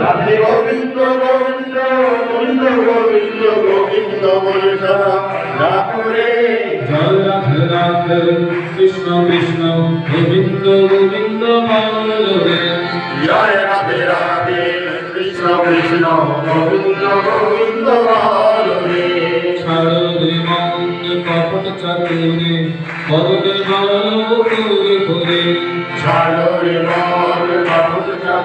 রাধে গোবিন্দ গোবিন্দ গোবিন্দ গোবিন্দ গোবিন্দ বলে রাধে। রাধে কৃষ্ণ কৃষ্ণ গোবিন্দ গোবিন্দ বলে জয় রাধে রাধে কৃষ্ণ কৃষ্ণ গোবিন্দ গোবিন্দ হরে ছাড়ো রে মন কপট চাতুরে করবে ভালো করে করে ছাড়ো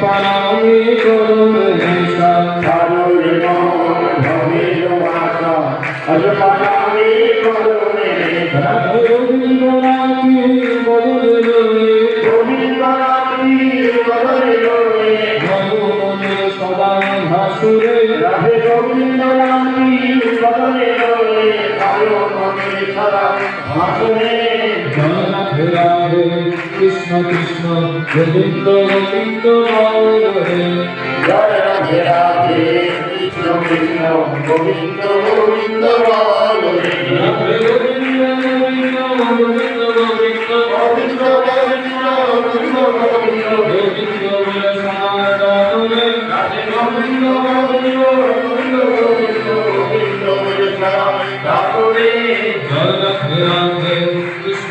পানি করুন হিংসা সারুর মন ভবের বাসা আজ পানি করুন হিংসা ভাসুরে রাধে গোবিন্দ রামী বদলে বদলে ভালো মনে সদা ভাসুরে জগন্নাথ রাম কৃষ্ণ কৃষ্ণ গোবিন্দ গোবিন্দ হরে রাধে রাধে কৃষ্ণ কৃষ্ণ গোবিন্দ গোবিন্দ হরে রাধে গোবিন্দ গোবিন্দ গোবিন্দ। গোবিন্দ গোবিন্দ গোবিন্দ গোবিন্দ।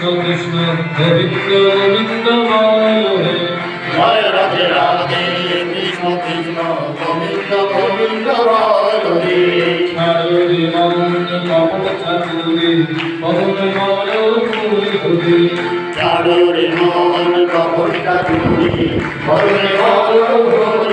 কৃষ্ণ কৃষ্ণ গোবিন্দ গোবিন্দ হরে রাধে রাধে কৃষ্ণ কৃষ্ণ গোবিন্দ গোবিন্দ হরে ছাড়ি মন কমল ছাড়ি পবন মন ফুলি ফুলি ছাড়ি মন কমল ছাড়ি পবন মন ফুলি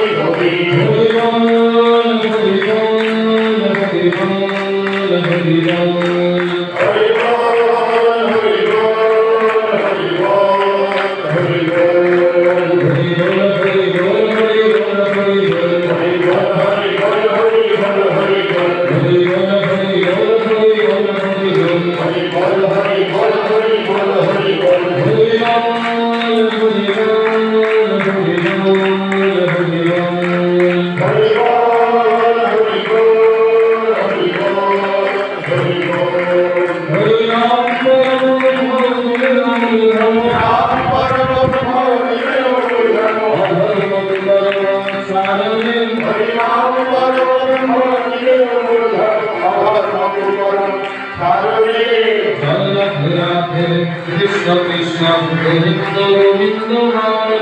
Por কৃষ্ণ কৃষ্ণ গোবিন্দ গোবিন্দ হরে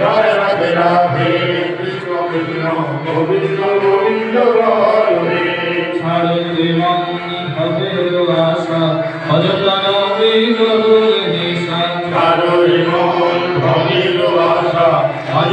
রাধে রাধে কৃষ্ণ কৃষ্ণ গোবিন্দ গোবিন্দ হরে ছাড়ে মন ভবের আশা অজতানবী গরুর নিশা সাররে মন ভবির আশা আজ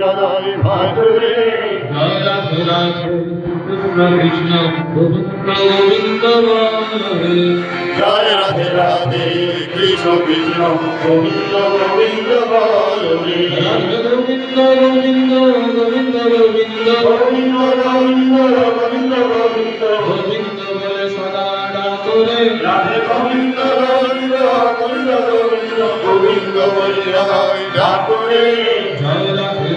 রাধে মাধুরী জয় রাধে রাধে কৃষ্ণ কৃষ্ণ গোবিন্দ গোবিন্দ জয় রাধে রাধে কৃষ্ণ কৃষ্ণ গোবিন্দ গোবিন্দ রাধে গোবিন্দ গোবিন্দ গোবিন্দ গোবিন্দ গোবিন্দ গোবিন্দ গোবিন্দ গোবিন্দ গোবিন্দ বলে সদা ডাকরে রাধে গোবিন্দ গোবিন্দ গোবিন্দ গোবিন্দ গোবিন্দ বলি রাধাই ডাকুরে জয় রাধে রাধে